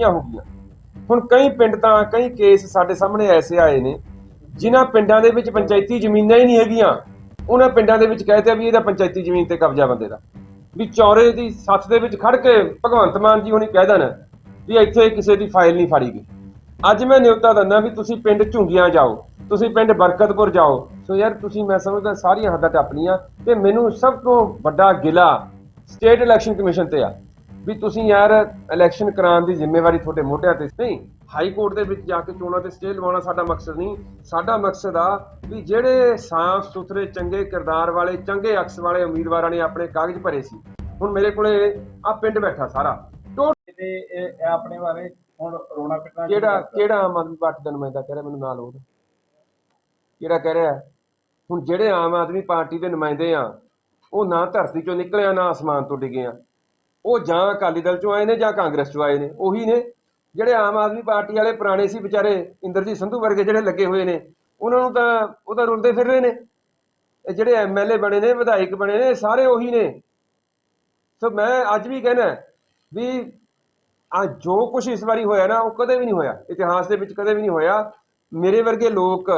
ਹੋ ਗਈਆਂ। ਹੁਣ ਕਈ ਪਿੰਡ ਤਾਂ, ਕਈ ਕੇਸ ਸਾਡੇ ਸਾਹਮਣੇ ਐਸੇ ਆਏ ਨੇ, ਜਿਨ੍ਹਾਂ ਪਿੰਡਾਂ ਦੇ ਵਿੱਚ ਪੰਚਾਇਤੀ ਜ਼ਮੀਨਾਂ ਹੀ ਨਹੀਂ ਹੈਗੀਆਂ। ਉਹਨਾਂ ਪਿੰਡਾਂ ਦੇ ਵਿੱਚ ਕਹਿੰਦੇ ਆ ਵੀ ਇਹਦਾ ਪੰਚਾਇਤੀ ਜ਼ਮੀਨ ਤੇ ਕਬਜ਼ਾ ਬੰਦੇ ਦਾ। ਵੀ ਚੌਰੇ ਦੀ ਸੱਥ ਦੇ ਵਿੱਚ ਖੜ ਕੇ ਭਗਵੰਤ ਮਾਨ ਜੀ ਹੁਣੀ ਕਹਿ ਦੇਣ ਵੀ ਇੱਥੇ ਕਿਸੇ ਦੀ ਫਾਈਲ ਨਹੀਂ ਫਾੜੀ ਗਈ। ਅੱਜ ਮੈਂ ਨਿਯੁਕਤਾ ਦਿੰਦਾ ਵੀ ਤੁਸੀਂ ਪਿੰਡ ਝੁੰਗੀਆਂ ਜਾਓ, ਤੁਸੀਂ ਪਿੰਡ ਬਰਕਤਪੁਰ ਜਾਓ। ਸੋ ਯਾਰ ਤੁਸੀਂ ਮੈਂ ਸਮਝਦਾ ਸਾਰੀਆਂ ਹੱਦਾਂ ਟੱਪਣੀਆਂ ਤੇ ਮੈਨੂੰ ਸਭ ਤੋਂ ਵੱਡਾ ਗਿਲਾ ਸਟੇਟ ਇਲੈਕਸ਼ਨ ਕਮਿਸ਼ਨ ਤੇ ਆ। ਵੀ ਤੁਸੀਂ ਯਾਰ ਇਲੈਕਸ਼ਨ ਕਰਾਉਣ ਦੀ ਜ਼ਿੰਮੇਵਾਰੀ ਤੁਹਾਡੇ ਮੋਢਿਆਂ ਤੇ ਨਹੀਂ ਹਾਈ ਕੋਰਟ ਦੇ ਵਿੱਚ ਜਾ ਕੇ ਚੋਣਾਂ ਤੇ ਸਟੇ ਲਵਾਉਣਾ ਸਾਡਾ ਮਕਸਦ ਨਹੀਂ। ਸਾਡਾ ਮਕਸਦ ਆ ਵੀ ਜਿਹੜੇ ਸਾਫ਼ ਸੁਥਰੇ ਚੰਗੇ ਕਿਰਦਾਰ ਵਾਲੇ ਚੰਗੇ ਅਕਸ ਵਾਲੇ ਉਮੀਦਵਾਰਾਂ ਨੇ ਆਪਣੇ ਕਾਗਜ਼ ਭਰੇ ਸੀ। ਹੁਣ ਮੇਰੇ ਕੋਲੇ ਆ ਪਿੰਡ ਬੈਠਾ ਸਾਰਾ। ਤੇ ਇਹ ਆਪਣੇ ਬਾਰੇ ਹੁਣ ਰੋਣਾ ਪਿੱਟਣਾ ਕਿਹੜਾ। ਕਿਹੜਾ ਆਮ ਆਦਮੀ ਪਾਰਟੀ ਦਾ ਨੁਮਾਇੰਦਾ ਕਹਿ ਰਿਹਾ ਮੈਨੂੰ ਨਾਲ ਉਹਦਾ ਕਿਹੜਾ ਕਹਿ ਰਿਹਾ? ਹੁਣ ਜਿਹੜੇ ਆਮ ਆਦਮੀ ਪਾਰਟੀ ਦੇ ਨੁਮਾਇੰਦੇ ਆ ਉਹ ਨਾ ਧਰਤੀ ਚੋਂ ਨਿਕਲੇ ਆ ਨਾ ਅਸਮਾਨ ਤੋਂ ਡਿੱਗੇ ਆ। ਉਹ ਜਾਂ ਅਕਾਲੀ ਦਲ ਚੋਂ ਆਏ ਨੇ ਜਾਂ ਕਾਂਗਰਸ ਚੋਂ ਆਏ ਨੇ, ਉਹੀ ਨੇ। ਜਿਹੜੇ ਆਮ ਆਦਮੀ ਪਾਰਟੀ ਵਾਲੇ ਪੁਰਾਣੇ ਸੀ ਵਿਚਾਰੇ, ਇੰਦਰਜੀਤ ਸੰਧੂ ਵਰਗੇ ਜਿਹੜੇ ਲੱਗੇ ਹੋਏ ਨੇ, ਉਹਨਾਂ ਨੂੰ ਤਾਂ ਉਹ ਤਾਂ ਰੁਲਦੇ ਫਿਰ ਰਹੇ ਨੇ। ਇਹ ਜਿਹੜੇ ਐਮਐਲਏ ਬਣੇ ਨੇ, ਵਿਧਾਇਕ ਬਣੇ ਨੇ ਸਾਰੇ ਉਹੀ ਨੇ। ਸੋ ਮੈਂ ਅੱਜ ਵੀ ਕਹਿਣਾ ਵੀ ਆ ਜੋ ਕੁਝ ਇਸ ਵਾਰੀ ਹੋਇਆ ਨਾ, ਉਹ ਕਦੇ ਵੀ ਨਹੀਂ ਹੋਇਆ। ਇਤਿਹਾਸ ਦੇ ਵਿੱਚ ਕਦੇ ਵੀ ਨਹੀਂ ਹੋਇਆ। ਮੇਰੇ ਵਰਗੇ ਲੋਕ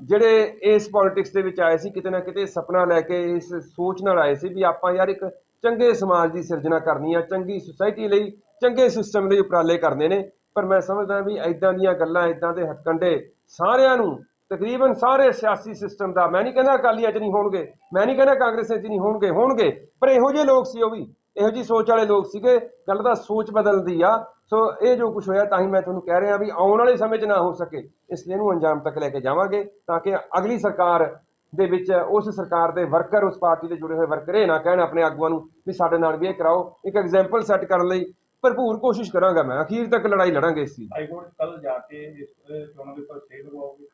ਜਿਹੜੇ ਇਸ ਪੋਲਿਟਿਕਸ ਦੇ ਵਿੱਚ ਆਏ ਸੀ, ਕਿਤੇ ਨਾ ਕਿਤੇ ਸੁਪਨਾ ਲੈ ਕੇ ਇਸ ਸੋਚ ਨਾਲ ਆਏ ਸੀ ਵੀ ਆਪਾਂ ਯਾਰ ਇੱਕ ਚੰਗੇ ਸਮਾਜ ਦੀ ਸਿਰਜਣਾ ਕਰਨੀ ਆ, ਚੰਗੀ ਸੁਸਾਇਟੀ ਲਈ, ਚੰਗੇ ਸਿਸਟਮ ਲਈ ਉਪਰਾਲੇ ਕਰਨੇ ਨੇ। ਪਰ ਮੈਂ ਸਮਝਦਾ ਵੀ ਐਦਾਂ ਦੀਆਂ ਗੱਲਾਂ ਐਦਾਂ ਦੇ ਹੱਥਕੰਡੇ ਸਾਰਿਆਂ ਨੂੰ, ਤਕਰੀਬਨ ਸਾਰੇ ਸਿਆਸੀ ਸਿਸਟਮ ਦਾ, ਮੈਂ ਨਹੀਂ ਕਹਿੰਦਾ ਅਕਾਲੀਆਂ 'ਚ ਨਹੀਂ ਹੋਣਗੇ, ਮੈਂ ਨਹੀਂ ਕਹਿੰਦਾ ਕਾਂਗਰਸ 'ਚ ਨਹੀਂ ਹੋਣਗੇ ਹੋਣਗੇ, ਪਰ ਇਹੋ ਜਿਹੇ ਲੋਕ ਸੀ ਉਹ ਵੀ, ਇਹੋ ਜੀ ਸੋਚ ਵਾਲੇ ਲੋਕ ਸੀਗੇ, ਗੱਲ ਦਾ ਸੋਚ ਬਦਲਦੀ ਆ। ਸੋ ਇਹ ਜੋ ਕੁਝ ਹੋਇਆ, ਤਾਂ ਹੀ ਮੈਂ ਤੁਹਾਨੂੰ ਕਹਿ ਰਿਹਾ ਵੀ ਆਉਣ ਵਾਲੇ ਸਮੇਂ 'ਚ ਨਾ ਹੋ ਸਕੇ, ਇਸ ਲਈ ਇਹਨੂੰ ਅੰਜਾਮ ਤੱਕ ਲੈ ਕੇ ਜਾਵਾਂਗੇ, ਤਾਂ ਕਿ ਅਗਲੀ ਸਰਕਾਰ ਦੇ ਵਿੱਚ ਉਸ ਸਰਕਾਰ ਦੇ ਵਰਕਰ ਉਸ ਪਾਰਟੀ ਦੇ ਜੁੜੇ ਹੋਏ ਵਰਕਰ ਇਹ ਨਾ ਕਹਿਣ ਆਪਣੇ ਆਗੂਆਂ ਨੂੰ ਵੀ ਸਾਡੇ ਨਾਲ ਵੀ ਇਹ ਕਰਾਓ। ਇੱਕ ਐਗਜ਼ਾਮਪਲ ਸੈੱਟ ਕਰਨ ਲਈ ਭਰਪੂਰ ਕੋਸ਼ਿਸ਼ ਕਰਾਂਗਾ ਮੈਂ। ਅਖੀਰ ਤੱਕ ਲੜਾਈ ਲੜਾਂਗੇ ਇਸ ਦੀ। ਹਾਈ ਕੋਰਟ ਕੱਲ ਜਾ ਕੇ ਇਸ ਚੋਣਾਂ ਦੇ ਉੱਪਰ ਸਟੇ ਲਗਵਾਓਗੇ?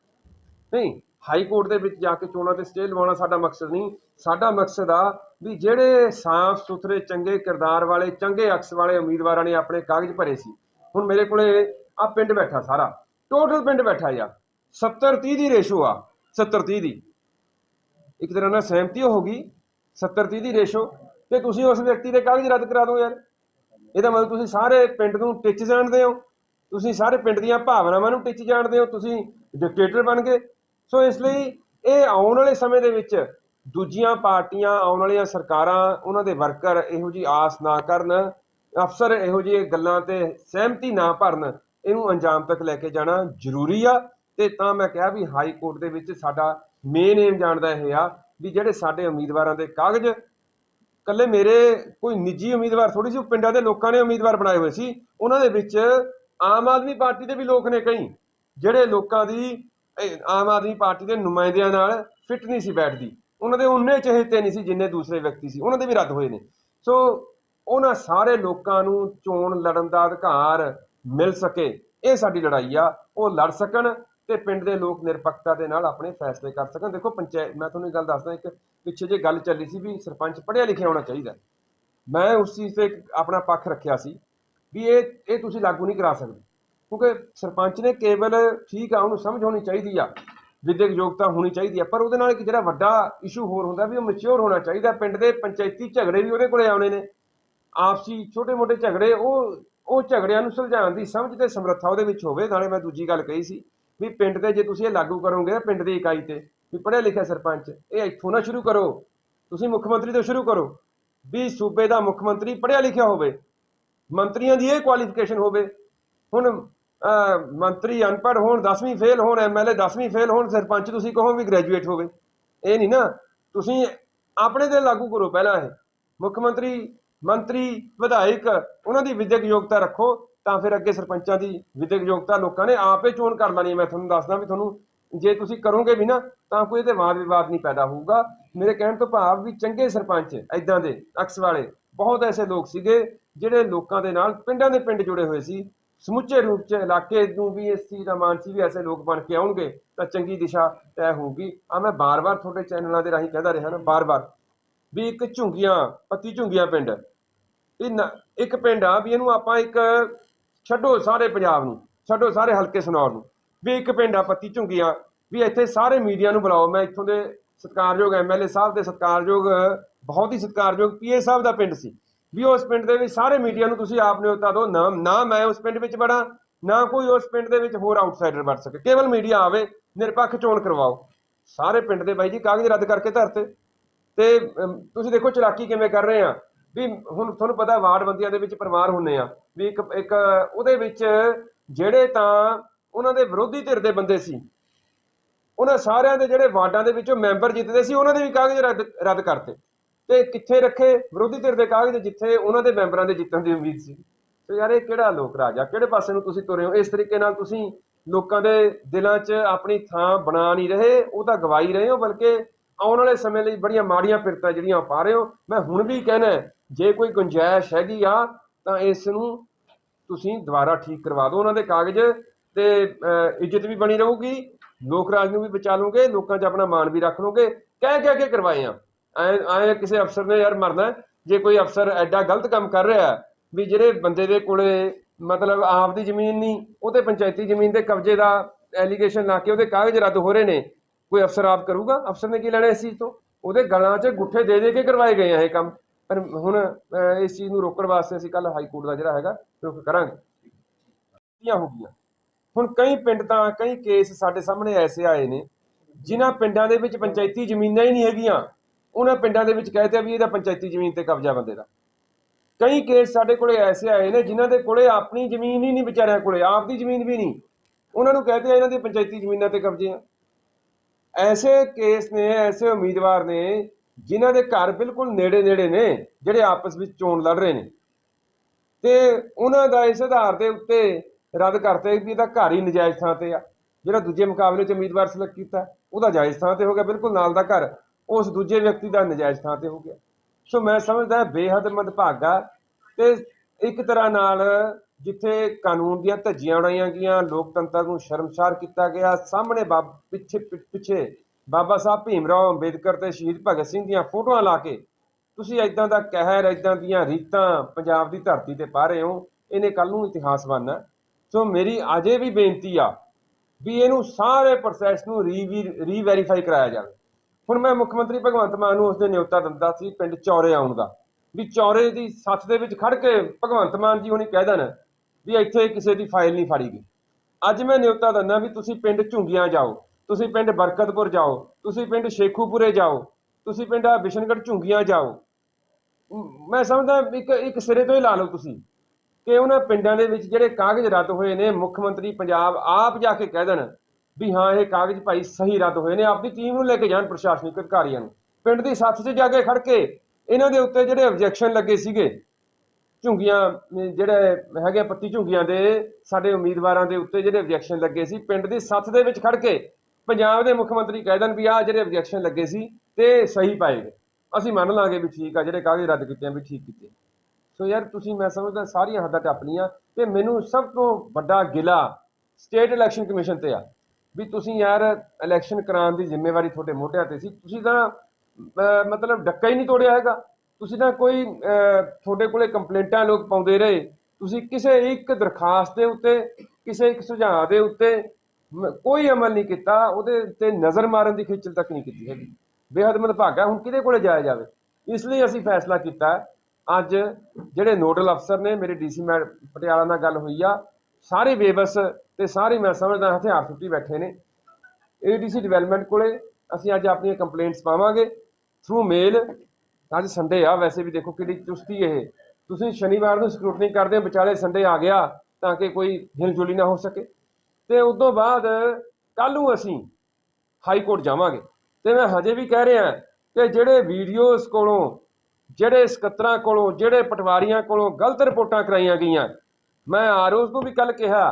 ਨਹੀਂ ਹਾਈ ਕੋਰਟ ਦੇ ਵਿੱਚ ਜਾ ਕੇ ਚੋਣਾਂ ਤੇ ਸਟੇ ਲਵਾਉਣਾ ਸਾਡਾ ਮਕਸਦ ਨਹੀਂ। ਸਾਡਾ ਮਕਸਦ ਆ ਵੀ ਜਿਹੜੇ ਸਾਫ਼ ਸੁਥਰੇ ਚੰਗੇ ਕਿਰਦਾਰ ਵਾਲੇ ਚੰਗੇ ਅਕਸ ਵਾਲੇ ਉਮੀਦਵਾਰਾਂ ਨੇ ਆਪਣੇ ਕਾਗਜ਼ ਭਰੇ ਸੀ। ਹੁਣ ਮੇਰੇ ਕੋਲੇ ਆ ਪਿੰਡ ਬੈਠਾ ਸਾਰਾ। ਟੋਟਲ ਪਿੰਡ ਬੈਠਾ ਆ। 70 30 ਦੀ ਰੇਸ਼ੋ ਆ। 70 30 ਦੀ। ਇੱਕ ਤਰ੍ਹਾਂ ਨਾਲ ਸਹਿਮਤੀ ਹੋ ਗਈ 70 30 ਦੀ ਰੇਸ਼ੋ, ਤੇ ਤੁਸੀਂ ਉਸ ਵਿਅਕਤੀ ਦੇ ਕਾਗਜ਼ ਰੱਦ ਕਰਾ ਦਿਓ ਯਾਰ? ਇਹਦਾ ਮਤਲਬ ਤੁਸੀਂ ਸਾਰੇ ਪਿੰਡ ਨੂੰ ਟਿੱਚ ਜਾਣਦੇ ਹੋ, ਤੁਸੀਂ ਸਾਰੇ ਪਿੰਡ ਦੀਆਂ ਭਾਵਨਾਵਾਂ ਨੂੰ ਟਿੱਚ ਜਾਣਦੇ ਹੋ, ਤੁਸੀਂ ਡਿਕਟੇਟਰ ਬਣ ਗਏ। ਸੋ ਇਸ ਲਈ ਇਹ ਆਉਣ ਵਾਲੇ ਸਮੇਂ ਦੇ ਵਿੱਚ ਦੂਜੀਆਂ ਪਾਰਟੀਆਂ, ਆਉਣ ਵਾਲੀਆਂ ਸਰਕਾਰਾਂ, ਉਹਨਾਂ ਦੇ ਵਰਕਰ ਇਹੋ ਜੀ ਆਸ ਨਾ ਕਰਨ, ਅਫਸਰ ਇਹੋ ਜਿਹੇ ਗੱਲਾਂ ਤੇ ਸਹਿਮਤੀ ਨਾ ਭਰਨ, ਇਹਨੂੰ ਅੰਜਾਮ ਤੱਕ ਲੈ ਕੇ ਜਾਣਾ ਜ਼ਰੂਰੀ ਆ। ਤੇ ਤਾਂ ਮੈਂ ਕਿਹਾ ਵੀ ਹਾਈ ਕੋਰਟ ਦੇ ਵਿੱਚ ਸਾਡਾ ਮੇਨ ਏਮ ਜਾਣਦਾ ਇਹ ਆ ਵੀ ਜਿਹੜੇ ਸਾਡੇ ਉਮੀਦਵਾਰਾਂ ਦੇ ਕਾਗਜ਼ ਕੱਲੇ ਮੇਰੇ ਕੋਈ ਨਿੱਜੀ ਉਮੀਦਵਾਰ ਥੋੜੀ ਸੀ, ਉਹ ਪਿੰਡਾਂ ਦੇ ਲੋਕਾਂ ਨੇ ਉਮੀਦਵਾਰ ਬਣਾਏ ਹੋਏ ਸੀ, ਉਹਨਾਂ ਦੇ ਵਿੱਚ ਆਮ ਆਦਮੀ ਪਾਰਟੀ ਦੇ ਵੀ ਲੋਕ ਨੇ ਕਈ, ਜਿਹੜੇ ਲੋਕਾਂ ਦੀ ਆਮ ਆਦਮੀ ਪਾਰਟੀ ਦੇ ਨੁਮਾਇੰਦਿਆਂ ਨਾਲ ਫਿੱਟ ਨਹੀਂ ਸੀ ਬੈਠਦੀ, ਉਹਨਾਂ ਦੇ ਉਨੇ ਚਹੇਤੇ ਨਹੀਂ ਸੀ ਜਿੰਨੇ ਦੂਸਰੇ ਵਿਅਕਤੀ ਸੀ, ਉਹਨਾਂ ਦੇ ਵੀ ਰੱਦ ਹੋਏ ਨੇ। ਸੋ ਉਹਨਾਂ ਸਾਰੇ ਲੋਕਾਂ ਨੂੰ ਚੋਣ ਲੜਨ ਦਾ ਅਧਿਕਾਰ ਮਿਲ ਸਕੇ, ਇਹ ਸਾਡੀ ਲੜਾਈ ਆ, ਉਹ ਲੜ ਸਕਣ ਤੇ ਪਿੰਡ ਦੇ ਲੋਕ ਨਿਰਪੱਖਤਾ ਦੇ ਨਾਲ ਆਪਣੇ ਫੈਸਲੇ ਕਰ ਸਕਣ। ਦੇਖੋ ਪੰਚਾਇਤ ਮੈਂ ਤੁਹਾਨੂੰ ਇਹ ਗੱਲ ਦੱਸਦਾ, ਇੱਕ ਪਿੱਛੇ ਜੇ ਗੱਲ ਚੱਲੀ ਸੀ ਵੀ ਸਰਪੰਚ ਪੜ੍ਹਿਆ ਲਿਖਿਆ ਹੋਣਾ ਚਾਹੀਦਾ। ਮੈਂ ਉਸ ਚੀਜ਼ ਤੇ ਆਪਣਾ ਪੱਖ ਰੱਖਿਆ ਸੀ ਵੀ ਇਹ ਇਹ ਤੁਸੀਂ ਲਾਗੂ ਨਹੀਂ ਕਰਾ ਸਕਦੇ। ਕਿਉਂਕਿ ਸਰਪੰਚ ਨੇ ਕੇਵਲ ਠੀਕ ਆ, ਉਹਨੂੰ ਸਮਝ ਹੋਣੀ ਚਾਹੀਦੀ ਆ, ਵਿਦਿਅਕ ਯੋਗਤਾ ਹੋਣੀ ਚਾਹੀਦੀ ਆ, ਪਰ ਉਹਦੇ ਨਾਲ ਇੱਕ ਜਿਹੜਾ ਵੱਡਾ ਇਸ਼ੂ ਹੋਰ ਹੁੰਦਾ ਵੀ ਉਹ ਮੈਚੁਰ ਹੋਣਾ ਚਾਹੀਦਾ। ਪਿੰਡ ਦੇ ਪੰਚਾਇਤੀ ਝਗੜੇ ਵੀ ਉਹਦੇ ਕੋਲੇ ਆਉਣੇ ਨੇ। ਆਪਸੀ ਛੋਟੇ-ਮੋਟੇ ਝਗੜੇ, ਉਹ ਉਹ ਝਗੜਿਆਂ ਨੂੰ ਸੁਲਝਾਉਣ ਦੀ ਸਮਝ ਤੇ ਸਮਰੱਥਾ ਉਹਦੇ ਵਿੱਚ ਹੋਵੇ, ਨਾਲੇ ਮੈਂ ਦੂਜੀ ਗੱਲ ਕਹੀ ਸੀ ਵੀ ਪਿੰਡ ਤੇ ਜੇ ਤੁਸੀਂ ਇਹ ਲਾਗੂ ਕਰੋਗੇ ਪਿੰਡ ਦੀ ਇਕਾਈ ਤੇ, ਵੀ ਪੜ੍ਹਿਆ ਲਿਖਿਆ ਸਰਪੰਚ, ਇਹ ਇੱਥੋਂ ਨਾ ਸ਼ੁਰੂ ਕਰੋ। ਤੁਸੀਂ ਮੁੱਖ ਮੰਤਰੀ ਤੋਂ ਸ਼ੁਰੂ ਕਰੋ। ਵੀ ਸੂਬੇ ਦਾ ਮੁੱਖ ਮੰਤਰੀ ਪੜ੍ਹਿਆ ਲਿਖਿਆ ਹੋਵੇ, ਮੰਤਰੀਆਂ ਦੀ ਇਹ ਕੁਆਲੀਫਿਕੇਸ਼ਨ ਹੋਵੇ। ਹੁਣ ਮੰਤਰੀ ਅਨਪੜ੍ਹ ਹੋਣ 10ਵੀਂ ਫੇਲ ਹੋਣ ਐਮਐਲਏ 10ਵੀਂ ਫੇਲ ਹੋਣ, ਸਰਪੰਚ ਤੁਸੀਂ ਕਹੋ ਵੀ ਗ੍ਰੈਜੂਏਟ ਹੋਵੇ। ਇਹ ਨਹੀਂ ਨਾ, ਤੁਸੀਂ ਆਪਣੇ ਤੇ ਲਾਗੂ ਕਰੋ ਪਹਿਲਾਂ ਇਹ। ਮੁੱਖ ਮੰਤਰੀ ਮੰਤਰੀ, ਵਿਧਾਇਕ, ਉਹਨਾਂ ਦੀ ਵਿਦਿਅਕ ਯੋਗਤਾ ਰੱਖੋ। ਤਾਂ ਫਿਰ ਅੱਗੇ ਸਰਪੰਚਾਂ ਦੀ ਵਿਦਿਅਕ ਯੋਗਤਾ ਲੋਕਾਂ ਨੇ ਆਪੇ ਚੋਣ ਕਰ ਲੈਣੀ ਹੈ। ਮੈਂ ਤੁਹਾਨੂੰ ਦੱਸਦਾ ਵੀ ਤੁਹਾਨੂੰ ਜੇ ਤੁਸੀਂ ਕਰੋਗੇ ਵੀ ਨਾ, ਤਾਂ ਕੋਈ ਇਹਦੇ ਵਾਦ ਵਿਵਾਦ ਨਹੀਂ ਪੈਦਾ ਹੋਊਗਾ। ਮੇਰੇ ਕਹਿਣ ਤੋਂ ਭਾਵ ਵੀ ਚੰਗੇ ਸਰਪੰਚ ਐਦਾਂ ਦੇ ਅਕਸ ਵਾਲੇ ਬਹੁਤ ਐਸੇ ਲੋਕ ਸੀਗੇ, ਜਿਹੜੇ ਲੋਕਾਂ ਦੇ ਨਾਲ ਪਿੰਡਾਂ ਦੇ ਪਿੰਡ ਜੁੜੇ ਹੋਏ ਸੀ। ਸਮੁੱਚੇ ਰੂਪ 'ਚ ਇਲਾਕੇ ਨੂੰ ਵੀ ਇਸ ਚੀਜ਼ ਦਾ ਮਾਨ ਸੀ ਵੀ ਐਸੇ ਲੋਕ ਬਣ ਕੇ ਆਉਣਗੇ, ਤਾਂ ਚੰਗੀ ਦਿਸ਼ਾ ਤੈਅ ਹੋਊਗੀ। ਆ ਮੈਂ ਬਾਰ-ਬਾਰ ਤੁਹਾਡੇ ਚੈਨਲਾਂ ਦੇ ਰਾਹੀਂ ਕਹਿੰਦਾ ਰਿਹਾ ਨਾ, ਬਾਰ-ਬਾਰ। ਵੀ ਇੱਕ ਝੁੰਗੀਆਂ, ਪੱਤੀ ਝੁੰਗੀਆਂ ਪਿੰਡ। ਇਹ ਨਾ- ਇੱਕ ਪਿੰਡ ਆ ਵੀ ਇਹਨੂੰ ਆਪਾਂ ਇੱਕ ਛੱਡੋ ਸਾਰੇ ਪੰਜਾਬ ਨੂੰ, ਛੱਡੋ ਸਾਰੇ ਹਲਕੇ ਸਨੌਰ ਨੂੰ। ਵੀ ਇੱਕ ਪਿੰਡ ਆ ਪੱਤੀ ਝੁੰਗੀਆਂ, ਵੀ ਇੱਥੇ ਸਾਰੇ ਮੀਡੀਆ ਨੂੰ ਬੁਲਾਓ। ਮੈਂ ਇੱਥੋਂ ਦੇ ਸਤਿਕਾਰਯੋਗ ਐਮਐਲਏ ਸਾਹਿਬ ਦੇ ਸਤਿਕਾਰਯੋਗ, ਬਹੁਤ ਹੀ ਸਤਿਕਾਰਯੋਗ ਪੀਏ ਸਾਹਿਬ ਦਾ ਪਿੰਡ ਸੀ। ਵੀ ਉਸ ਪਿੰਡ ਦੇ ਵਿੱਚ ਸਾਰੇ ਮੀਡੀਆ ਨੂੰ ਤੁਸੀਂ ਆਪ ਨਿਯੋਤਾ ਦਿਓ। ਨਾ ਨਾ ਮੈਂ ਉਸ ਪਿੰਡ ਵਿੱਚ ਵੜਾਂ, ਨਾ ਕੋਈ ਉਸ ਪਿੰਡ ਦੇ ਵਿੱਚ ਹੋਰ ਆਊਟਸਾਈਡਰ ਵੜ ਸਕੇ। ਕੇਵਲ ਮੀਡੀਆ ਆਵੇ, ਨਿਰਪੱਖ ਚੋਣ ਕਰਵਾਓ। ਸਾਰੇ ਪਿੰਡ ਦੇ ਬਾਈ ਜੀ ਕਾਗਜ਼ ਰੱਦ ਕਰਕੇ ਧਰਤੇ। ਤੇ ਤੁਸੀਂ ਦੇਖੋ ਚਲਾਕੀ ਕਿਵੇਂ ਕਰ ਰਹੇ ਆ। ਵੀ ਹੁਣ ਤੁਹਾਨੂੰ ਪਤਾ ਵਾਰਡ ਬੰਦੀਆਂ ਦੇ ਵਿੱਚ ਪਰਿਵਾਰ ਹੁੰਨੇ ਆ, ਵੀ ਇੱਕ ਇੱਕ ਉਹਦੇ ਵਿੱਚ ਜਿਹੜੇ ਤਾਂ ਉਹਨਾਂ ਦੇ ਵਿਰੋਧੀ ਧਿਰ ਦੇ ਬੰਦੇ ਸੀ, ਉਹਨਾਂ ਸਾਰਿਆਂ ਦੇ ਜਿਹੜੇ ਵਾਰਡਾਂ ਦੇ ਵਿੱਚੋਂ ਮੈਂਬਰ ਜਿੱਤਦੇ ਸੀ, ਉਹਨਾਂ ਦੇ ਵੀ ਕਾਗਜ਼ ਰੱਦ ਰੱਦ ਕਰਤੇ। ਤੇ ਕਿੱਥੇ ਰੱਖੇ ਵਿਰੋਧੀ ਧਿਰ ਦੇ ਕਾਗਜ਼ ਜਿੱਥੇ ਉਹਨਾਂ ਦੇ ਮੈਂਬਰਾਂ ਦੇ ਜਿੱਤਣ ਦੀ ਉਮੀਦ ਸੀ। ਤੇ ਯਾਰ ਇਹ ਕਿਹੜਾ ਲੋਕ ਰਾਜ ਆ? ਕਿਹੜੇ ਪਾਸੇ ਨੂੰ ਤੁਸੀਂ ਤੁਰੇ ਹੋ? ਇਸ ਤਰੀਕੇ ਨਾਲ ਤੁਸੀਂ ਲੋਕਾਂ ਦੇ ਦਿਲਾਂ 'ਚ ਆਪਣੀ ਥਾਂ ਬਣਾ ਨਹੀਂ ਰਹੇ, ਉਹ ਤਾਂ ਗਵਾਈ ਰਹੇ ਹੋ, ਬਲਕਿ ਆਉਣ ਵਾਲੇ ਸਮੇਂ ਲਈ ਬੜੀਆਂ ਮਾੜੀਆਂ ਪਿਰਤਾਂ ਜਿਹੜੀਆਂ ਪਾ ਰਹੇ ਹੋ। ਮੈਂ ਹੁਣ ਵੀ ਕਹਿਣਾ ਜੇ ਕੋਈ ਗੁੰਜਾਇਸ਼ ਹੈਗੀ ਆ, ਤਾਂ ਇਸ ਨੂੰ ਤੁਸੀਂ ਦੁਬਾਰਾ ਠੀਕ ਕਰਵਾ ਦਿਓ ਉਹਨਾਂ ਦੇ ਕਾਗਜ਼ ਤੇ ਇੱਜ਼ਤ ਵੀ ਬਣੀ ਰਹੂਗੀ, ਲੋਕ ਰਾਜ ਨੂੰ ਵੀ ਬਚਾ ਲਓਗੇ, ਲੋਕਾਂ 'ਚ ਆਪਣਾ ਮਾਣ ਵੀ ਰੱਖ ਲਓਗੇ। ਕਹਿ ਕਹਿ ਕੇ ਕਰਵਾਏ ਆ। ਐ ਐ ਕਿਸੇ ਅਫਸਰ ਨੇ ਯਾਰ ਮਰਨਾ ਜੇ ਕੋਈ ਅਫਸਰ ਐਡਾ ਗਲਤ ਕੰਮ ਕਰ ਰਿਹਾ ਵੀ ਜਿਹੜੇ ਬੰਦੇ ਦੇ ਕੋਲੇ ਮਤਲਬ ਆਪ ਦੀ ਜ਼ਮੀਨ ਨਹੀਂ ਉਹਦੇ ਪੰਚਾਇਤੀ ਜ਼ਮੀਨ ਦੇ ਕਬਜ਼ੇ ਦਾ ਐਲੀਗੇਸ਼ਨ ਲਾ ਕੇ ਉਹਦੇ ਕਾਗਜ਼ ਰੱਦ ਹੋ ਰਹੇ ਨੇ ਕੋਈ ਅਫਸਰ ਆਪ ਕਰੂਗਾ? ਅਫਸਰ ਨੇ ਕੀ ਲੈਣਾ ਇਸ ਚੀਜ਼ ਤੋਂ? ਉਹਦੇ ਗਲਾਂ 'ਚ ਗੁੱਠੇ ਦੇ ਦੇ ਕੇ ਕਰਵਾਏ ਗਏ ਆ ਇਹ ਕੰਮ। ਪਰ ਹੁਣ ਇਸ ਚੀਜ਼ ਨੂੰ ਰੋਕਣ ਵਾਸਤੇ ਅਸੀਂ ਕੱਲ ਹਾਈ ਕੋਰਟ ਦਾ ਜਿਹੜਾ ਹੈਗਾ ਰੁਖ ਕਰਾਂਗੇ। ਕੀਤੀਆਂ ਹੋ ਗਈਆਂ। ਹੁਣ ਕਈ ਪਿੰਡ ਤਾਂ, ਕਈ ਕੇਸ ਸਾਡੇ ਸਾਹਮਣੇ ਐਸੇ ਆਏ ਨੇ, ਜਿਨ੍ਹਾਂ ਪਿੰਡਾਂ ਦੇ ਵਿੱਚ ਪੰਚਾਇਤੀ ਜ਼ਮੀਨਾਂ ਹੀ ਨਹੀਂ ਹੈਗੀਆਂ। ਉਹਨਾਂ ਪਿੰਡਾਂ ਦੇ ਵਿੱਚ ਕਹਿੰਦੇ ਵੀ ਇਹਦਾ ਪੰਚਾਇਤੀ ਜ਼ਮੀਨ ਤੇ ਕਬਜ਼ਾ ਬੰਦੇ ਦਾ। ਕਈ ਕੇਸ ਸਾਡੇ ਕੋਲੇ ਐਸੇ ਆਏ ਨੇ, ਜਿਨ੍ਹਾਂ ਦੇ ਕੋਲੇ ਆਪਣੀ ਜ਼ਮੀਨ ਹੀ ਨਹੀਂ ਵਿਚਾਰਿਆਂ ਕੋਲੇ ਆਪ ਦੀ ਜ਼ਮੀਨ ਵੀ ਨਹੀਂ। ਉਹਨਾਂ ਨੂੰ ਕਹਿੰਦੇ ਆ ਇਹਨਾਂ ਦੀ ਪੰਚਾਇਤੀ ਜ਼ਮੀਨਾਂ ਤੇ ਕਬਜ਼ੇ ਆ। ਐਸੇ ਕੇਸ ਨੇ ਐਸੇ ਉਮੀਦਵਾਰ ਨੇ ਜਿਨ੍ਹਾਂ ਦੇ ਘਰ ਬਿਲਕੁਲ ਨੇੜੇ ਨੇੜੇ ਨੇ ਜਿਹੜੇ ਆਪਸ ਵਿੱਚ ਚੋਣ ਲੜ ਰਹੇ ਨੇ ਤੇ ਉਹਨਾਂ ਦਾ ਇਸ ਆਧਾਰ ਦੇ ਉੱਤੇ ਰੱਦ ਕਰਤੇ ਵੀ ਇਹਦਾ ਘਰ ਹੀ ਨਜਾਇਜ਼ ਥਾਂ ਤੇ ਆ ਜਿਹੜਾ ਦੂਜੇ ਮੁਕਾਬਲੇ 'ਚ ਉਮੀਦਵਾਰ ਸਿਲੈਕਟ ਕੀਤਾ ਉਹਦਾ ਜਾਇਜ਼ ਥਾਂ ਤੇ ਹੋ ਗਿਆ ਬਿਲਕੁਲ ਨਾਲ ਦਾ ਘਰ ਉਸ ਦੂਜੇ ਵਿਅਕਤੀ ਦਾ ਨਜਾਇਜ਼ ਥਾਂ ਤੇ ਹੋ ਗਿਆ ਸੋ ਮੈਂ ਸਮਝਦਾ ਬੇਹੱਦ ਮੰਦਭਾਗਾ ਤੇ ਇੱਕ ਤਰ੍ਹਾਂ ਨਾਲ ਜਿੱਥੇ ਕਾਨੂੰਨ ਦੀਆਂ ਧੱਜੀਆਂ ਉਡਾਈਆਂ ਗਈਆਂ, ਲੋਕਤੰਤਰ ਨੂੰ ਸ਼ਰਮਸ਼ਾਰ ਕੀਤਾ ਗਿਆ। ਸਾਹਮਣੇ ਬਾਬ ਪਿੱਛੇ ਪਿ- ਪਿੱਛੇ ਬਾਬਾ ਸਾਹਿਬ ਭੀਮ ਰਾਓ ਅੰਬੇਦਕਰ ਤੇ ਸ਼ਹੀਦ ਭਗਤ ਸਿੰਘ ਦੀਆਂ ਫੋਟੋਆਂ ਲਾ ਕੇ ਤੁਸੀਂ ਐਦਾਂ ਦਾ ਕਹਿਰ ਐਦਾਂ ਦੀਆਂ ਰੀਤਾਂ ਪੰਜਾਬ ਦੀ ਧਰਤੀ ਤੇ ਪਾ ਰਹੇ ਹੋ, ਇਹਨੇ ਕੱਲ ਨੂੰ ਇਤਿਹਾਸ ਬਣਨਾ। ਸੋ ਮੇਰੀ ਅਜੇ ਵੀ ਬੇਨਤੀ ਆ ਵੀ ਇਹਨੂੰ ਸਾਰੇ ਪ੍ਰੋਸੈਸ ਨੂੰ ਰੀ ਵੈਰੀਫਾਈ ਕਰਾਇਆ ਜਾਵੇ। ਹੁਣ ਮੈਂ ਮੁੱਖ ਮੰਤਰੀ ਭਗਵੰਤ ਮਾਨ ਨੂੰ ਉਸਦੇ ਨਿਯੁਕਤਾ ਦਿੰਦਾ ਸੀ ਪਿੰਡ ਚੌਰੇ ਆਉਣ ਦਾ। ਵੀ ਚੌਰੇ ਦੀ ਸੱਥ ਦੇ ਵਿੱਚ ਖੜ ਕੇ ਭਗਵੰਤ ਮਾਨ ਜੀ ਹੁਣੀ ਕਹਿ ਦੇਣ ਵੀ ਇੱਥੇ ਕਿਸੇ ਦੀ ਫਾਈਲ ਨਹੀਂ ਫੜੀ ਗਈ। ਅੱਜ ਮੈਂ ਨਿਯੁਕਤਾ ਦਿੰਦਾ ਵੀ ਤੁਸੀਂ ਪਿੰਡ ਝੁੰਗੀਆਂ ਜਾਓ, ਤੁਸੀਂ ਪਿੰਡ ਬਰਕਤਪੁਰ ਜਾਓ, ਤੁਸੀਂ ਪਿੰਡ ਸ਼ੇਖੂਪੁਰੇ ਜਾਓ, ਤੁਸੀਂ ਪਿੰਡ ਆਹ ਬਿਸ਼ਨਗੜ੍ਹ ਝੁੰਗੀਆਂ ਜਾਓ। ਮੈਂ ਸਮਝਦਾ ਇੱਕ ਇੱਕ ਸਿਰੇ ਤੋਂ ਹੀ ਲਾ ਲਓ ਤੁਸੀਂ। ਕਿ ਉਹਨਾਂ ਪਿੰਡਾਂ ਦੇ ਵਿੱਚ ਜਿਹੜੇ ਕਾਗਜ਼ ਰੱਦ ਹੋਏ ਨੇ, ਮੁੱਖ ਮੰਤਰੀ ਪੰਜਾਬ ਆਪ ਜਾ ਕੇ ਕਹਿ ਦੇਣ ਵੀ ਹਾਂ, ਇਹ ਕਾਗਜ਼ ਭਾਈ ਸਹੀ ਰੱਦ ਹੋਏ ਨੇ, ਆਪਦੀ ਟੀਮ ਨੂੰ ਲੈ ਕੇ ਜਾਣ ਪ੍ਰਸ਼ਾਸਨਿਕ ਅਧਿਕਾਰੀਆਂ ਨੂੰ। ਪਿੰਡ ਦੀ ਸੱਥ 'ਚ ਜਾ ਕੇ ਖੜ ਕੇ ਇਹਨਾਂ ਦੇ ਉੱਤੇ ਜਿਹੜੇ ਆਬਜੈਕਸ਼ਨ ਲੱਗੇ ਸੀਗੇ ਝੁੰਗੀਆਂ ਜਿਹੜੇ ਹੈਗੇ ਪੱਤੀ ਝੁੰਗੀਆਂ ਦੇ, ਸਾਡੇ ਉਮੀਦਵਾਰਾਂ ਦੇ ਉੱਤੇ ਜਿਹੜੇ ਆਬਜੈਕਸ਼ਨ ਲੱਗੇ ਸੀ, ਪਿੰਡ ਦੀ ਸੱਥ ਦੇ ਵਿੱਚ ਖੜ ਕੇ ਪੰਜਾਬ ਦੇ ਮੁੱਖ ਮੰਤਰੀ ਕਹਿ ਦੇਣ ਵੀ ਆਹ ਜਿਹੜੇ ਆਬਜੈਕਸ਼ਨ ਲੱਗੇ ਸੀ, ਤੇ ਸਹੀ ਪਾਏ ਗਏ। ਅਸੀਂ ਮੰਨ ਲਾਂਗੇ ਵੀ ਠੀਕ ਆ, ਜਿਹੜੇ ਕਾਗਜ਼ ਰੱਦ ਕੀਤੇ ਆ, ਵੀ ਠੀਕ ਕੀਤੇ ਸੋ ਯਾਰ, ਤੁਸੀਂ ਮੈਂ ਸਮਝਦਾ ਸਾਰੀਆਂ ਹੱਦਾਂ ਟੱਪਣੀਆਂ ਤੇ ਮੈਨੂੰ ਸਭ ਤੋਂ ਵੱਡਾ ਗਿਲਾ ਸਟੇਟ ਇਲੈਕਸ਼ਨ ਕਮਿਸ਼ਨ ਤੇ ਆ, ਵੀ ਤੁਸੀਂ ਯਾਰ ਇਲੈਕਸ਼ਨ ਕਰਾਉਣ ਦੀ ਜ਼ਿੰਮੇਵਾਰੀ ਤੁਹਾਡੇ ਮੋਢਿਆਂ ਤੇ ਸੀ। ਤੁਸੀਂ ਤਾਂ ਮਤਲਬ ਡੱਕਾ ਹੀ ਨਹੀਂ ਤੋੜਿਆ ਹੈਗਾ। ਤੁਸੀਂ ਨਾ ਕੋਈ ਤੁਹਾਡੇ ਕੋਲੇ ਕੰਪਲੇਂਟਾਂ ਲੋਕ ਪਾਉਂਦੇ ਰਹੇ। ਤੁਸੀਂ ਕਿਸੇ ਇੱਕ ਦਰਖਾਸਤ ਦੇ ਉੱਤੇ, ਕਿਸੇ ਇੱਕ ਸੁਝਾਅ ਦੇ ਉੱਤੇ ਮ- ਕੋਈ ਅਮਲ ਨਹੀਂ ਕੀਤਾ, ਉਹਦੇ ਉੱਤੇ ਨਜ਼ਰ ਮਾਰਨ ਦੀ ਖੇਚਲ ਤੱਕ ਨਹੀਂ ਕੀਤੀ ਹੈਗੀ। ਬੇਹੱਦ ਮੰਦਭਾਗਾ ਹੁਣ ਕਿਹਦੇ ਕੋਲੇ ਜਾਇਆ ਜਾਵੇ? ਇਸ ਲਈ ਅਸੀਂ ਫੈਸਲਾ ਕੀਤਾ, ਅੱਜ ਜਿਹੜੇ ਨੋਡਲ ਅਫਸਰ ਨੇ, ਮੇਰੇ ਡੀਸੀ ਮੈਂ ਪਟਿਆਲਾ ਨਾਲ ਗੱਲ ਹੋਈ ਆ, ਸਾਰੇ ਬੇਬਸ ਤੇ ਸਾਰੇ ਮੈਂ ਸਮਝਦਾ ਹਥਿਆਰ ਸੁੱਟੀ ਬੈਠੇ ਨੇ। ਏਡੀਸੀ ਡਿਵੈਲਪਮੈਂਟ ਕੋਲੇ ਅਸੀਂ ਅੱਜ ਆਪਣੀਆਂ ਕੰਪਲੇਂਟਸ ਪਾਵਾਂਗੇ। ਥਰੂ ਮੇਲ ਅੱਜ ਸੰਡੇ ਆ, ਵੈਸੇ ਵੀ ਦੇਖੋ ਕਿਹੜੀ ਚੁਸਤੀ ਇਹ। ਤੁਸੀਂ ਸ਼ਨੀਵਾਰ ਨੂੰ ਸਕਰੂਟਨੀ ਕਰਦੇ ਹੋ, ਵਿਚਾਲੇ ਸੰਡੇ ਆ ਗਿਆ ਤਾਂ ਕਿ ਕੋਈ ਹਿਲਜੁਲੀ ਨਾ ਹੋ ਸਕੇ। ਤੇ ਉਸ ਤੋਂ ਬਾਅਦ ਕੱਲ ਨੂੰ ਅਸੀਂ ਹਾਈ ਕੋਰਟ ਜਾਵਾਂਗੇ। ਤੇ ਮੈਂ ਹਜੇ ਵੀ ਕਹਿ ਰਿਹਾ ਕਿ ਜਿਹੜੇ ਵੀਡੀਓਜ਼ ਕੋਲੋਂ, ਜਿਹੜੇ ਸਕੱਤਰਾਂ ਕੋਲੋਂ, ਜਿਹੜੇ ਪਟਵਾਰੀਆਂ ਕੋਲੋਂ ਗਲਤ ਰਿਪੋਰਟਾਂ ਕਰਾਈਆਂ ਗਈਆਂ, ਮੈਂ ਆਰਓਸ ਨੂੰ ਵੀ ਕੱਲ ਕਿਹਾ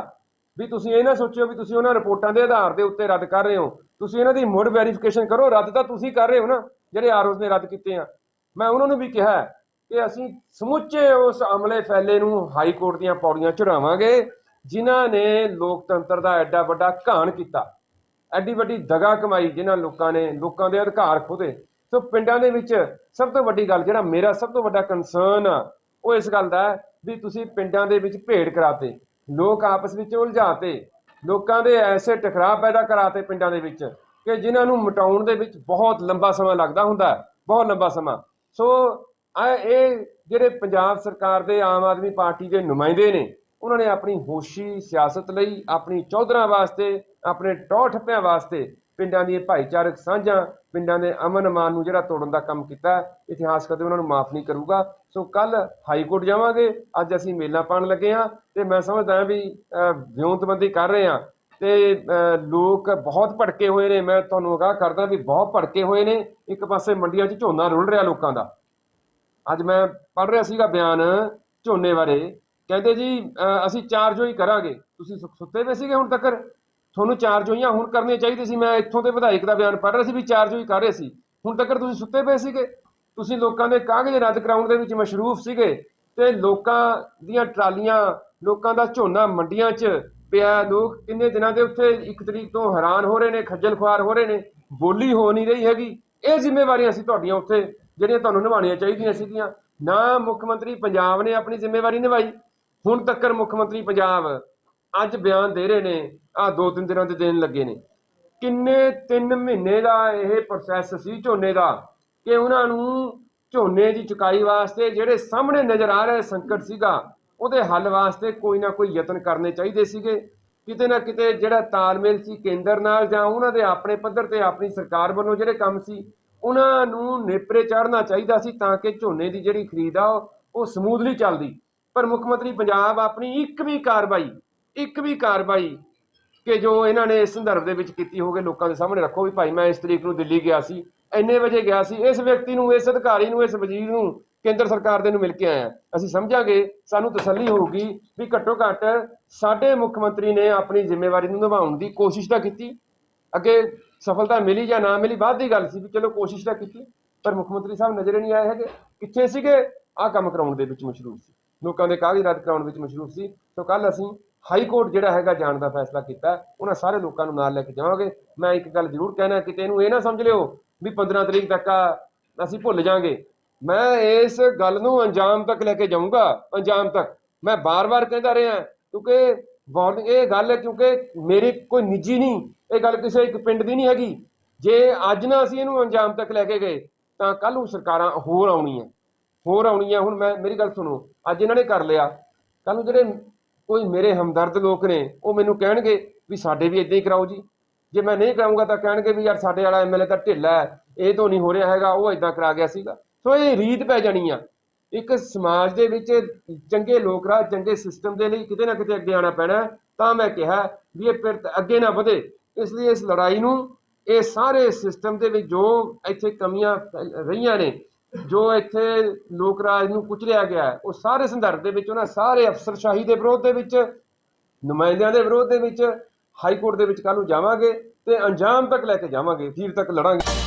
ਵੀ ਤੁਸੀਂ ਇਹ ਨਾ ਸੋਚਿਓ ਵੀ ਤੁਸੀਂ ਉਹਨਾਂ ਰਿਪੋਰਟਾਂ ਦੇ ਆਧਾਰ ਦੇ ਉੱਤੇ ਰੱਦ ਕਰ ਰਹੇ ਹੋ। ਤੁਸੀਂ ਇਹਨਾਂ ਦੀ ਮੁੜ ਵੈਰੀਫਿਕੇਸ਼ਨ ਕਰੋ, ਰੱਦ ਤਾਂ ਤੁਸੀਂ ਕਰ ਰਹੇ ਹੋ ਨਾ, ਜਿਹੜੇ ਆਰਓਸ ਨੇ ਰੱਦ ਕੀਤੇ ਆ। ਮੈਂ ਉਹਨਾਂ ਨੂੰ ਵੀ ਕਿਹਾ ਕਿ ਅਸੀਂ ਸਮੁੱਚੇ ਉਸ ਅਮਲੇ ਫੈਲੇ ਨੂੰ ਹਾਈ ਕੋਰਟ ਦੀਆਂ ਪੌੜੀਆਂ ਚੜਾਵਾਂਗੇ, ਜਿਨ੍ਹਾਂ ਨੇ ਲੋਕਤੰਤਰ ਦਾ ਐਡਾ ਵੱਡਾ ਘਾਣ ਕੀਤਾ। ਐਡੀ ਵੱਡੀ ਦਗਾ ਕਮਾਈ ਜਿਨ੍ਹਾਂ ਲੋਕਾਂ ਨੇ ਲੋਕਾਂ ਦੇ ਅਧਿਕਾਰ ਖੋਦੇ ਸੋ ਪਿੰਡਾਂ ਦੇ ਵਿੱਚ ਸਭ ਤੋਂ ਵੱਡੀ ਗੱਲ ਜਿਹੜਾ ਮੇਰਾ ਸਭ ਤੋਂ ਵੱਡਾ ਕੰਸਰਨ ਆ, ਉਹ ਇਸ ਗੱਲ ਦਾ ਵੀ ਤੁਸੀਂ ਪਿੰਡਾਂ ਦੇ ਵਿੱਚ ਭੇੜ ਕਰਾਤੇ, ਲੋਕ ਆਪਸ ਵਿੱਚ ਉਲਝਾਤੇ, ਲੋਕਾਂ ਦੇ ਐਸੇ ਟਕਰਾਅ ਪੈਦਾ ਕਰਾਤੇ ਪਿੰਡਾਂ ਦੇ ਵਿੱਚ ਕਿ ਜਿਨ੍ਹਾਂ ਨੂੰ ਮਿਟਾਉਣ ਦੇ ਵਿੱਚ ਬਹੁਤ ਲੰਬਾ ਸਮਾਂ ਲੱਗਦਾ ਹੁੰਦਾ ਬਹੁਤ ਲੰਬਾ ਸਮਾਂ। ਸੋ ਆ ਇਹ ਜਿਹੜੇ ਪੰਜਾਬ ਸਰਕਾਰ ਦੇ ਆਮ ਆਦਮੀ ਪਾਰਟੀ ਦੇ ਨੁਮਾਇੰਦੇ ਨੇ, ਉਹਨਾਂ ਨੇ ਆਪਣੀ ਹੋਸ਼ੀ ਸਿਆਸਤ ਲਈ, ਆਪਣੀ ਚੌਧਰਾਂ ਵਾਸਤੇ, ਆਪਣੇ ਟੌ ਠੱਪਿਆਂ ਵਾਸਤੇ ਪਿੰਡਾਂ ਦੀ ਭਾਈਚਾਰਕ ਸਾਂਝਾਂ, ਪਿੰਡਾਂ ਦੇ ਅਮਨ ਅਮਾਨ ਨੂੰ ਜਿਹੜਾ ਤੋੜਨ ਦਾ ਕੰਮ ਕੀਤਾ, ਇਤਿਹਾਸ ਕਦੇ ਉਹਨਾਂ ਨੂੰ ਮਾਫ ਨਹੀਂ ਕਰੂਗਾ। ਸੋ ਕੱਲ ਹਾਈ ਕੋਰਟ ਜਾਵਾਂਗੇ, ਅੱਜ ਅਸੀਂ ਮੇਲਾ ਪਾਣ ਲੱਗੇ ਹਾਂ ਤੇ ਮੈਂ ਸਮਝਦਾ ਵੀ ਵਿਉਂਤਬੰਦੀ ਕਰ ਰਹੇ ਹਾਂ। ਤੇ ਲੋਕ ਬਹੁਤ ਭੜਕੇ ਹੋਏ ਨੇ। ਮੈਂ ਤੁਹਾਨੂੰ ਅਗਾਹ ਕਰਦਾ ਵੀ ਬਹੁਤ ਭੜਕੇ ਹੋਏ ਨੇ। ਇੱਕ ਪਾਸੇ ਮੰਡੀਆਂ 'ਚ ਝੋਨਾ ਰੁਲ ਰਿਹਾ ਲੋਕਾਂ ਦਾ। ਅੱਜ ਮੈਂ ਪੜ੍ਹ ਰਿਹਾ ਸੀਗਾ ਬਿਆਨ ਝੋਨੇ ਬਾਰੇ। ਕਹਿੰਦੇ ਜੀ ਅਸੀਂ ਚਾਰ ਜੋਈ ਕਰਾਂਗੇ। ਤੁਸੀਂ ਸੁ- ਸੁੱਤੇ ਪਏ ਸੀਗੇ ਹੁਣ ਤੱਕ ਤੁਹਾਨੂੰ ਚਾਰ ਹੋਈਆਂ ਹੁਣ ਕਰਨੀਆਂ ਚਾਹੀਦੇ ਸੀ। ਮੈਂ ਇੱਥੋਂ ਦੇ ਵਿਧਾਇਕ ਦਾ ਬਿਆਨ ਪੜ੍ਹ ਰਿਹਾ ਸੀ ਵੀ ਚਾਰ ਜੋਈ ਕਰ ਰਹੇ ਸੀ। ਹੁਣ ਤੱਕ ਤੁਸੀਂ ਸੁੱਤੇ ਪਏ ਸੀਗੇ। ਤੁਸੀਂ ਲੋਕਾਂ ਦੇ ਕਾਗਜ਼ ਰੱਦ ਕਰਾਉਣ ਦੇ ਵਿੱਚ ਮਸ਼ਰੂਫ ਸੀਗੇ। ਤੇ ਲੋਕਾਂ ਦੀਆਂ ਟਰਾਲੀਆਂ, ਲੋਕਾਂ ਦਾ ਝੋਨਾ ਮੰਡੀਆਂ 'ਚ ਪਿਆ ਲੋਕ ਕਿੰਨੇ ਦਿਨਾਂ ਦੇ ਉੱਥੇ ਇੱਕ ਤਰੀਕ ਤੋਂ ਹੈਰਾਨ ਹੋ ਰਹੇ ਨੇ, ਖੱਜਲ ਖੁਆਰ ਹੋ ਰਹੇ ਨੇ, ਬੋਲੀ ਹੋ ਨਹੀਂ ਰਹੀ ਹੈਗੀ। ਇਹ ਜ਼ਿੰਮੇਵਾਰੀਆਂ ਸੀ ਤੁਹਾਡੀਆਂ ਉੱਥੇ, ਜਿਹੜੀਆਂ ਤੁਹਾਨੂੰ ਨਿਭਾਉਣੀਆਂ ਚਾਹੀਦੀਆਂ ਸੀਗੀਆਂ। ਨਾ ਮੁੱਖ ਮੰਤਰੀ ਪੰਜਾਬ ਨੇ ਆਪਣੀ ਜ਼ਿੰਮੇਵਾਰੀ ਨਿਭਾਈ, ਹੁਣ ਤੱਕ ਮੁੱਖ ਮੰਤਰੀ ਪੰਜਾਬ ਅੱਜ ਬਿਆਨ ਦੇ ਰਹੇ ਨੇ ਆ ਦੋ ਤਿੰਨ ਦਿਨਾਂ ਦੇ ਦੇਣ ਲੱਗੇ ਨੇ। ਕਿੰਨੇ 3 ਮਹੀਨੇ ਦਾ ਇਹ ਪ੍ਰੋਸੈਸ ਸੀ ਝੋਨੇ ਦਾ, ਕਿ ਉਹਨਾਂ ਨੂੰ ਝੋਨੇ ਦੀ ਚੁਕਾਈ ਵਾਸਤੇ ਜਿਹੜੇ ਸਾਹਮਣੇ ਨਜ਼ਰ ਆ ਰਿਹਾ ਸੰਕਟ ਸੀਗਾ ਉਹਦੇ ਹੱਲ ਵਾਸਤੇ ਕੋਈ ਨਾ ਕੋਈ ਯਤਨ ਕਰਨੇ ਚਾਹੀਦੇ ਸੀਗੇ। ਕਿਤੇ ਨਾ ਕਿਤੇ ਜਿਹੜਾ ਤਾਲਮੇਲ ਸੀ ਕੇਂਦਰ ਨਾਲ ਜਾਂ ਉਹਨਾਂ ਦੇ ਆਪਣੇ ਪੱਧਰ ਤੇ ਆਪਣੀ ਸਰਕਾਰ ਵੱਲੋਂ ਜਿਹੜੇ ਕੰਮ ਸੀ, ਉਹਨਾਂ ਨੂੰ ਨੇਪਰੇ ਚੜ੍ਹਨਾ ਚਾਹੀਦਾ ਸੀ ਤਾਂ ਕਿ ਝੋਨੇ ਦੀ ਜਿਹੜੀ ਖਰੀਦ ਆ ਉਹ- ਉਹ ਸਮੂਥਲੀ ਚੱਲਦੀ। ਪਰ ਮੁੱਖ ਮੰਤਰੀ ਪੰਜਾਬ ਆਪਣੀ ਇੱਕ ਵੀ ਕਾਰਵਾਈ ਇੱਕ ਵੀ ਕਾਰਵਾਈ ਕਿ ਜੋ ਇਹਨਾਂ ਨੇ ਇਸ ਸੰਦਰਭ ਦੇ ਵਿੱਚ ਕੀਤੀ ਹੋਵੇ ਲੋਕਾਂ ਦੇ ਸਾਹਮਣੇ ਰੱਖੋ ਵੀ ਭਾਈ ਮੈਂ ਇਸ ਤਰੀਕ ਨੂੰ ਦਿੱਲੀ ਗਿਆ ਸੀ, ਇੰਨੇ ਵਜੇ ਗਿਆ ਸੀ, ਇਸ ਵਿਅਕਤੀ ਨੂੰ, ਇਸ ਅਧਿਕਾਰੀ ਨੂੰ, ਇਸ ਵਜ਼ੀਰ ਨੂੰ ਕੇਂਦਰ ਸਰਕਾਰ ਦੇ ਨੂੰ ਮਿਲ ਕੇ ਆਇਆ। ਅਸੀਂ ਸਮਝਾਂਗੇ, ਸਾਨੂੰ ਤਸੱਲੀ ਹੋਊਗੀ ਵੀ ਘੱਟੋ ਘੱਟ ਸਾਡੇ ਮੁੱਖ ਮੰਤਰੀ ਨੇ ਆਪਣੀ ਜ਼ਿੰਮੇਵਾਰੀ ਨੂੰ ਨਿਭਾਉਣ ਦੀ ਕੋਸ਼ਿਸ਼ ਤਾਂ ਕੀਤੀ। ਅੱਗੇ ਸਫਲਤਾ ਮਿਲੀ ਜਾਂ ਨਾ ਮਿਲੀ, ਬਾਅਦ ਦੀ ਗੱਲ ਸੀ ਵੀ ਚਲੋ ਕੋਸ਼ਿਸ਼ ਤਾਂ ਕੀਤੀ, ਪਰ ਮੁੱਖ ਮੰਤਰੀ ਸਾਹਿਬ ਨਜ਼ਰੇ ਨਹੀਂ ਆਏ ਹੈਗੇ। ਕਿੱਥੇ ਸੀਗੇ, ਆਹ ਕੰਮ ਕਰਾਉਣ ਦੇ ਵਿੱਚ ਮਸ਼ਰੂਫ ਸੀ। ਲੋਕਾਂ ਦੇ ਕਾਗਜ਼ ਰੱਦ ਕਰਾਉਣ ਵਿੱਚ ਮਸ਼ਰੂਫ ਸੀ। ਸੋ ਕੱਲ ਅਸੀਂ ਹਾਈ ਕੋਰਟ ਜਿਹੜਾ ਹੈਗਾ ਜਾਣ ਦਾ ਫੈਸਲਾ ਕੀਤਾ। ਉਹਨਾਂ ਸਾਰੇ ਲੋਕਾਂ ਨੂੰ ਨਾਲ ਲੈ ਕੇ ਜਾਵਾਂਗੇ। ਮੈਂ ਇੱਕ ਗੱਲ ਜ਼ਰੂਰ ਕਹਿਣਾ, ਕਿਤੇ ਇਹਨੂੰ ਇਹ ਨਾ ਸਮਝ ਲਿਓ ਵੀ 15 ਤਰੀਕ ਤੱਕ ਆ, ਅਸੀਂ ਭੁੱਲ ਜਾਾਂਗੇ। ਮੈਂ ਇਸ ਗੱਲ ਨੂੰ ਅੰਜਾਮ ਤੱਕ ਲੈ ਕੇ ਜਾਊਂਗਾ, ਅੰਜਾਮ ਤੱਕ। ਮੈਂ ਬਾਰ-ਬਾਰ ਕਹਿੰਦਾ ਰਿਹਾ, ਕਿਉਂਕਿ ਵਾਰਨਿੰਗ ਇਹ ਗੱਲ ਹੈ, ਕਿਉਂਕਿ ਮੇਰੀ ਕੋਈ ਨਿੱਜੀ ਨਹੀਂ, ਇਹ ਗੱਲ ਕਿਸੇ ਇੱਕ ਪਿੰਡ ਦੀ ਨਹੀਂ ਹੈਗੀ। ਜੇ ਅੱਜ ਨਾ ਅਸੀਂ ਇਹਨੂੰ ਅੰਜਾਮ ਤੱਕ ਲੈ ਕੇ ਗਏ, ਤਾਂ ਕੱਲ ਨੂੰ ਸਰਕਾਰਾਂ ਹੋਰ ਆਉਣੀਆਂ ਹੋਰ ਆਉਣੀਆਂ। ਹੁਣ ਮੈਂ, ਮੇਰੀ ਗੱਲ ਸੁਣੋ, ਅੱਜ ਇਹਨਾਂ ਨੇ ਕਰ ਲਿਆ। ਕੱਲ ਨੂੰ ਜਿਹੜੇ ਕੋਈ ਮੇਰੇ ਹਮਦਰਦ ਲੋਕ ਨੇ, ਉਹ ਮੈਨੂੰ ਕਹਿਣਗੇ ਵੀ ਸਾਡੇ ਵੀ ਇਦਾਂ ਹੀ ਕਰਾਓ ਜੀ। ਜੇ ਮੈਂ ਨਹੀਂ ਕਰਾਉਂਗਾ ਤਾਂ ਕਹਿਣਗੇ ਵੀ ਯਾਰ ਸਾਡੇ ਵਾਲਾ ਐਮਐਲਏ ਤਾਂ ਢਿੱਲਾ ਹੈ, ਇਹ ਤੋਂ ਨਹੀਂ ਹੋ ਰਿਹਾ ਹੈਗਾ, ਉਹ ਇਦਾਂ ਕਰਾ ਗਿਆ ਸੀਗਾ। ਸੋ ਇਹ ਰੀਤ ਪੈ ਜਾਣੀ ਆ। ਇੱਕ ਸਮਾਜ ਦੇ ਵਿੱਚ ਚੰਗੇ ਲੋਕ ਰਾਹ ਚੰਗੇ ਸਿਸਟਮ ਦੇ ਲਈ ਕਿਤੇ ਨਾ ਕਿਤੇ ਅੱਗੇ ਆਉਣਾ ਪੈਣਾ ਤਾਂ ਮੈਂ ਕਿਹਾ ਵੀ ਇਹ ਫਿਰ ਅੱਗੇ ਨਾ ਵਧੇ। ਇਸ ਲਈ ਇਸ ਲੜਾਈ ਨੂੰ ਇਹ ਸਾਰੇ ਸਿਸਟਮ ਦੇ ਵਿੱਚ ਜੋ ਇੱਥੇ ਕਮੀਆਂ ਫੈਲ- ਰਹੀਆਂ ਨੇ, ਜੋ ਇੱਥੇ ਲੋਕ ਰਾਜ ਨੂੰ ਕੁਚਲਿਆ ਗਿਆ ਉਹ ਸਾਰੇ ਸੰਦਰਭ ਦੇ ਵਿੱਚ, ਉਹਨਾਂ ਸਾਰੇ ਅਫਸਰਸ਼ਾਹੀ ਦੇ ਵਿਰੋਧ ਦੇ ਵਿੱਚ, ਨੁਮਾਇੰਦਿਆਂ ਦੇ ਵਿਰੋਧ ਦੇ ਵਿੱਚ, ਹਾਈ ਕੋਰਟ ਦੇ ਵਿੱਚ ਕੱਲ ਨੂੰ ਜਾਵਾਂਗੇ ਤੇ ਅੰਜਾਮ ਤੱਕ ਲੈ ਕੇ ਜਾਵਾਂਗੇ, ਅਖੀਰ ਤੱਕ ਲੜਾਂਗੇ।